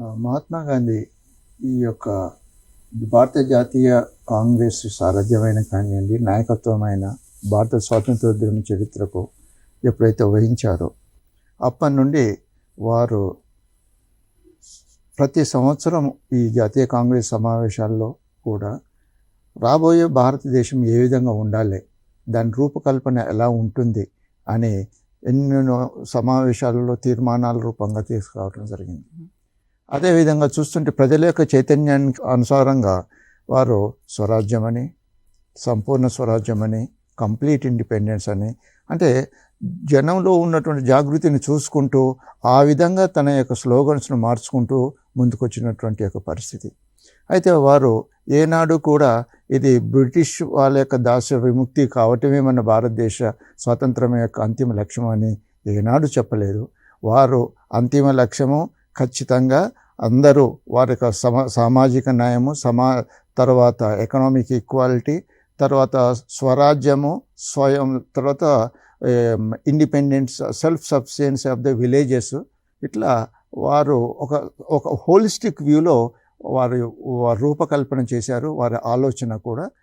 మహాత్మా గాంధీ ఈ యొక్క భారత జాతీయ కాంగ్రెస్ సారథ్యమైన కానివ్వండి నాయకత్వమైన భారత స్వాతంత్రోద్యమ చరిత్రకు ఎప్పుడైతే వహించారో అప్పటి నుండి వారు ప్రతి సంవత్సరం ఈ జాతీయ కాంగ్రెస్ సమావేశాల్లో కూడా రాబోయే భారతదేశం ఏ విధంగా ఉండాలి దాని రూపకల్పన ఎలా ఉంటుంది అని ఎన్నెన్నో సమావేశాలలో తీర్మానాల రూపంగా తీసుకురావడం జరిగింది. అదేవిధంగా చూస్తుంటే ప్రజల యొక్క చైతన్యానికి అనుసారంగా వారు స్వరాజ్యమని సంపూర్ణ స్వరాజ్యమని కంప్లీట్ ఇండిపెండెన్స్ అని అంటే జనంలో ఉన్నటువంటి జాగృతిని చూసుకుంటూ ఆ విధంగా తన యొక్క స్లోగన్స్ను మార్చుకుంటూ ముందుకొచ్చినటువంటి యొక్క పరిస్థితి. అయితే వారు ఏనాడు కూడా ఇది బ్రిటిష్ వాళ్ళ యొక్క దాస్య విముక్తి కావటమే మన భారతదేశ స్వాతంత్రం యొక్క అంతిమ లక్ష్యం అని ఏనాడు చెప్పలేదు. వారు అంతిమ లక్ష్యము ఖచ్చితంగా అందరూ వారి యొక్క సమా సామాజిక న్యాయము సమా తర్వాత ఎకనామిక్ ఈక్వాలిటీ తర్వాత స్వరాజ్యము స్వయం తర్వాత independence self sufficiency of the villages ఇట్లా వారు ఒక ఒక హోలిస్టిక్ వ్యూలో వారు వారు రూపకల్పన చేశారు వారి ఆలోచన కూడా.